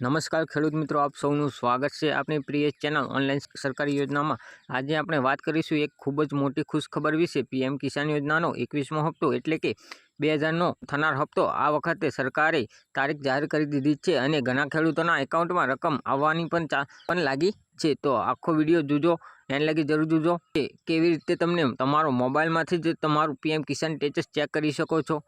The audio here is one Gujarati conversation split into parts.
નમસ્કાર ખેડૂત મિત્રો, આપ સૌનું સ્વાગત છે આપણી પ્રિય ચેનલ ઓનલાઈન સરકારી યોજનામાં. આજે આપણે વાત કરીશું એક ખૂબ જ મોટી ખુશખબર વિશે. પીએમ કિસાન યોજનાનો એકવીસમો હપ્તો એટલે કે બે હજારનો થનાર હપ્તો. આ વખતે સરકારે તારીખ જાહેર કરી દીધી છે અને ઘણા ખેડૂતોના એકાઉન્ટમાં રકમ આવવાની પણ પણ લાગી છે. તો આખો વીડિયો જોજો એને લાગી જરૂર જોજો કે કેવી રીતે તમને તમારો મોબાઈલમાંથી જ તમારું પીએમ કિસાન સ્ટેટસ ચેક કરી શકો છો.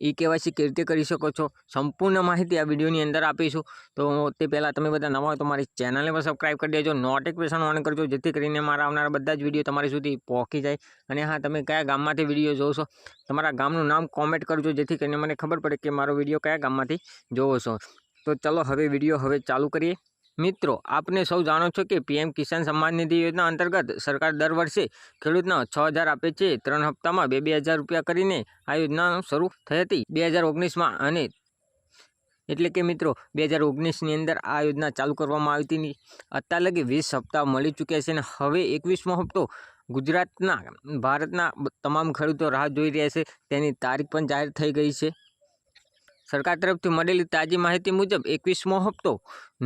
ઈ કેવાયસી કેવી રીતે કરી શકો છો? સંપૂર્ણ માહિતી આ વિડીયોની અંદર આપીશું. તો તે પહેલાં તમે બધા નવા હોય તો મારી ચેનલને પણ સબસ્ક્રાઈબ કરી દેજો. નોટિફિકેશન ઓન કરજો, જેથી કરીને મારા આવનારા બધા જ વીડિયો તમારી સુધી પહોંચી જાય. અને હા, તમે કયા ગામમાંથી વીડિયો જોશો? તમારા ગામનું નામ કોમેન્ટ કરજો, જેથી કરીને મને ખબર પડે કે મારો વીડિયો કયા ગામમાંથી જોવો છો. તો ચલો, હવે વીડિયો હવે ચાલુ કરીએ. મિત્રો, આપને સૌ જાણો છો કે પીએમ કિસાન સન્માન નિધિ યોજના અંતર્ગત સરકાર દર વર્ષે ખેડૂતને છ હજાર આપે છે. ત્રણ હપ્તામાં બે બે હજાર રૂપિયા કરીને આ યોજના શરૂ થઈ હતી. બે હજાર ઓગણીસમાં અને એટલે કે મિત્રો, બે હજાર ઓગણીસની અંદર આ યોજના ચાલુ કરવામાં આવી હતી. અત્યાર લગી વીસ હપ્તા મળી ચૂક્યા છે અને હવે એકવીસમો હપ્તો ગુજરાતના, ભારતના તમામ ખેડૂતો રાહ જોઈ રહ્યા છે. તેની તારીખ પણ જાહેર થઈ ગઈ છે. સરકાર તરફથી મળેલી તાજી માહિતી મુજબ એકવીસમો હપ્તો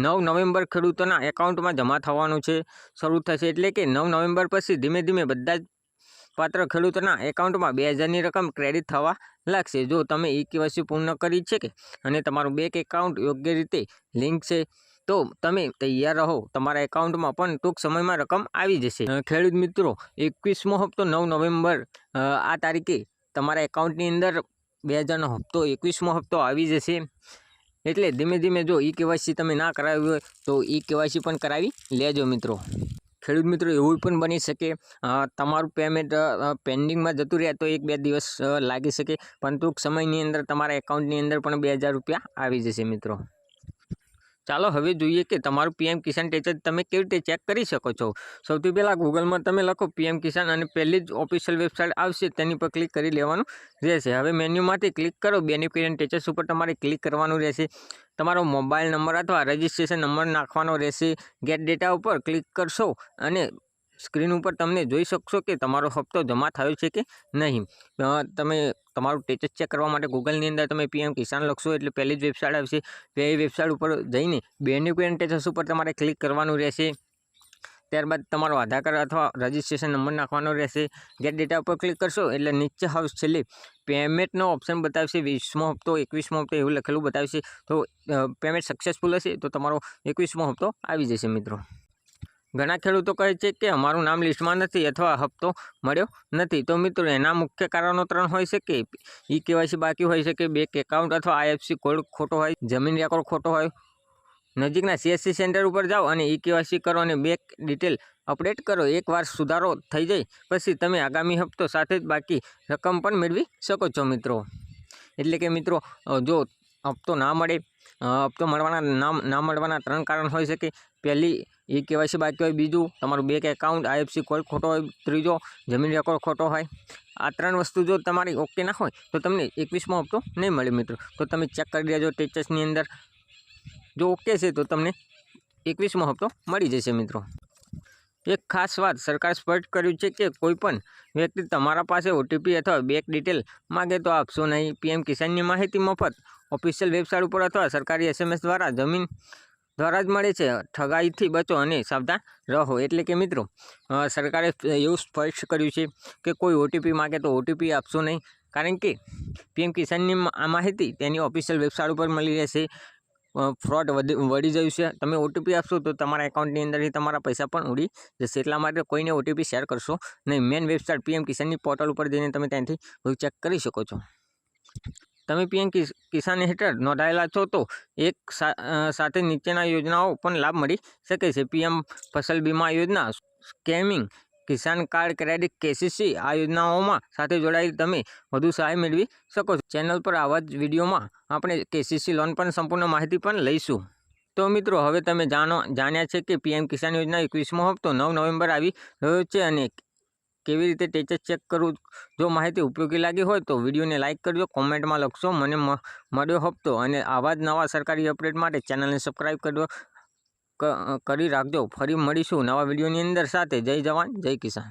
નવ નવેમ્બર ખેડૂતોના એકાઉન્ટમાં જમા થવાનો છે. શરૂ થશે એટલે કે નવ નવેમ્બર પછી ધીમે ધીમે બધા જ પાત્ર ખેડૂતોના એકાઉન્ટમાં બે હજારની રકમ ક્રેડિટ થવા લાગશે. જો તમે ઈ કેવાયસી પૂર્ણ કરી છે કે અને તમારું બેંક એકાઉન્ટ યોગ્ય રીતે લિંક છે, તો તમે તૈયાર રહો. તમારા એકાઉન્ટમાં પણ ટૂંક સમયમાં રકમ આવી જશે. ખેડૂત મિત્રો, એકવીસમો હપ્તો નવ નવેમ્બર આ તારીખે તમારા એકાઉન્ટની અંદર બે હજારનો હપ્તો એકવીસમો હપ્તો આવી જશે. એટલે ધીમે ધીમે જો ઈ કેવાયસી તમે ના કરાવી હોય, તો ઈ કેવાયસી પણ કરાવી લેજો મિત્રો. ખેડૂત મિત્રો, એવું પણ બની શકે. તમારું પેમેન્ટ પેન્ડિંગમાં જતું રહે તો એક બે દિવસ લાગી શકે. પણ ટૂંક સમયની અંદર તમારા એકાઉન્ટની અંદર પણ બે હજાર રૂપિયા આવી જશે મિત્રો. ચાલો હવે જોઈએ કે તમારું પીએમ કિસાન ટેચર તમે કેવી રીતે ચેક કરી શકો છો? સૌથી પહેલાં ગૂગલમાં તમે લખો પીએમ કિસાન અને પહેલી જ ઓફિશિયલ વેબસાઇટ આવશે તેની પર ક્લિક કરી લેવાનું રહેશે. હવે મેન્યુમાંથી ક્લિક કરો બેનિફિટ ટેચર્સ ઉપર તમારે ક્લિક કરવાનું રહેશે. તમારો મોબાઈલ નંબર અથવા રજિસ્ટ્રેશન નંબર નાખવાનો રહેશે. ગેટ ડેટા ઉપર ક્લિક કરશો અને સ્ક્રીન ઉપર તમને જોઈ શકશો કે તમારો હપ્તો જમા થયો છે કે નહીં. તમે તમારું ટેચસ ચેક કરવા માટે ગૂગલની અંદર તમે પીએમ કિસાન લખશો, એટલે પહેલી જ વેબસાઇટ આવશે. એ વેબસાઇટ ઉપર જઈને બેનિફિટ ટેચસ ઉપર તમારે ક્લિક કરવાનું રહેશે. ત્યારબાદ તમારો આધાર કાર્ડ અથવા રજિસ્ટ્રેશન નંબર નાખવાનો રહેશે. ગેટ ડેટા ઉપર ક્લિક કરશો, એટલે નીચે હાઉસ છેલ્લે પેમેન્ટનો ઓપ્શન બતાવશે. વીસમો હપ્તો, એકવીસમો હપ્તો એવું લખેલું બતાવશે. તો પેમેન્ટ સક્સેસફુલ હશે, તો તમારો એકવીસમો હપ્તો આવી જશે મિત્રો. ઘણા ખેડૂતો કહે છે કે અમારું નામ લિસ્ટમાં નથી અથવા હપ્તો મળ્યો નથી. તો મિત્રો, એના મુખ્ય કારણો ત્રણ હોઈ શકે ઈ કેવાયસી બાકી હોઈ શકે બેંક એકાઉન્ટ અથવા આઈએફસી કોડ ખોટો હોય, જમીન રેકોર્ડ ખોટો હોય. નજીકના સીએસસી સેન્ટર ઉપર જાઓ અને ઈ કેવાયસી કરો અને બેંક ડિટેલ અપડેટ કરો. એકવાર સુધારો થઈ જાય પછી તમે આગામી હપ્તો સાથે જ બાકી રકમ પણ મેળવી શકો છો મિત્રો. એટલે કે મિત્રો જો હપ્તો ના મળે હપ્તો મળવાના ના મળવાના ત્રણ કારણ હોઈ શકે પહેલી ઈ કેવાયસી બાકી હોય બીજું તમારું બેંક એકાઉન્ટ આઈએફસી કોડ ખોટો હોય, ત્રીજો જમીન રેકોર્ડ ખોટો હોય. આ ત્રણ વસ્તુ જો તમારી ઓકે ના હોય, તો તમને એકવીસમો હપ્તો નહીં મળે મિત્રો. તો તમે ચેક કરી લેજો ટેચસની અંદર. જો ઓકે છે તો તમને એકવીસમો હપ્તો મળી જશે મિત્રો. એક ખાસ વાત, સરકાર સ્પષ્ટ કર્યું છે કે કોઈ પણ વ્યક્તિ તમારા પાસે ઓટીપી અથવા બેંક ડિટેલ માગે તો આપશો નહીં. પીએમ કિસાનની માહિતી મફત ઓફિશિયલ વેબસાઇટ ઉપર અથવા સરકારી એસએમએસ દ્વારા જમીન દ્વારા જ મળે છે. ઠગાઈથી બચો અને સાવધાન રહો. એટલે કે મિત્રો સરકારે એવું સ્પષ્ટ કર્યું છે કે કોઈ ઓટીપી માગે તો ઓટીપી આપશો નહીં. કારણ કે પીએમ કિસાનની આ માહિતી તેની ઓફિશિયલ વેબસાઇટ ઉપર મળી રહેશે. ફ્રોડ વધી જયું છે. તમે ઓટીપી આપશો તો તમારા એકાઉન્ટની અંદરથી તમારા પૈસા પણ ઉડી જશે. એટલા માટે કોઈને ઓટીપી શેર કરશો નહીં. મેન વેબસાઇટ પીએમ કિસાનની પોર્ટલ ઉપર જઈને તમે ત્યાંથી ચેક કરી શકો છો. તમે પીએમ કિસાન હેઠળ નોંધાયેલા છો તો એક સાથે નીચેના યોજનાઓ પણ લાભ મળી શકે છે. પીએમ ફસલ બીમા યોજના, સ્કેમિંગ, કિસાન કાર્ડ ક્રેડિટ, કેસીસી આ યોજનાઓમાં સાથે જોડાયેલ તમે વધુ સહાય મેળવી શકો છો. ચેનલ પર આવા જ વિડીયોમાં આપણે કેસીસી લોન પણ સંપૂર્ણ માહિતી પણ લઈશું. તો મિત્રો, હવે તમે જાણો, જાણ્યા છે કે પીએમ કિસાન યોજના એકવીસમો હપ્તો નવ નવેમ્બર આવી રહ્યો છે અને કેવી રીતે ટેચસ ચેક કરવું જો માહિતી ઉપયોગી લાગી હોય તો વિડીયોને લાઇક કરજો, કોમેન્ટમાં લખશો, મને મળ્યો હપ્તો અને આવા જ નવા સરકારી અપડેટ માટે ચેનલને સબસ્ક્રાઈબ કરજો. કરી રાખજો. ફરી મળીશું નવા વિડીયોની અંદર સાથે. જય જવાન, જય કિસાન.